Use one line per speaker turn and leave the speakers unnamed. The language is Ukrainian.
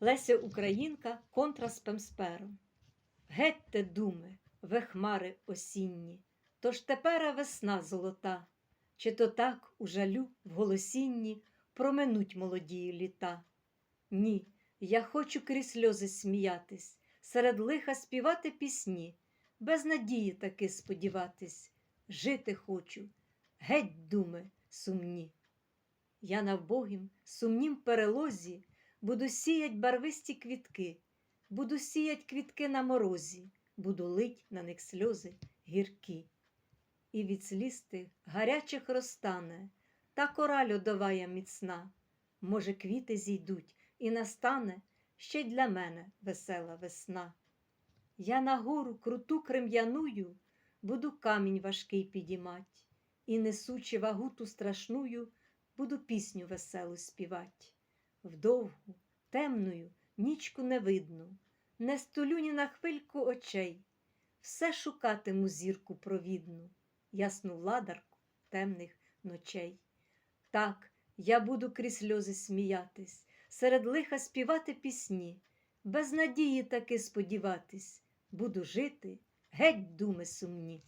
Леся Українка контра з Пемспером. Гетьте, думи, ви хмари осінні, тож тепера весна золота, чи то так у жалю в голосінні проминуть молодії літа? Ні, я хочу крізь сльози сміятись, серед лиха співати пісні, без надії таки сподіватись, жити хочу, геть, думи, сумні. Я на вбогім, сумнім перелозі буду сіять барвисті квітки, буду сіять квітки на морозі, буду лить на них сльози гіркі. І від сліз тих гарячих розтане та кора льодовая міцна. Може, квіти зійдуть, і настане ще й для мене весела весна. Я на гору круту крем'яную буду камінь важкий підімать, і, несучи вагу ту страшную, буду пісню веселу співать. Вдовгу, темною, нічку невидну, не стулю ні на хвильку очей, все шукатиму зірку провідну, ясну владарку темних ночей. Так, я буду крізь сльози сміятись, серед лиха співати пісні, без надії таки сподіватись, буду жити, геть думи сумні.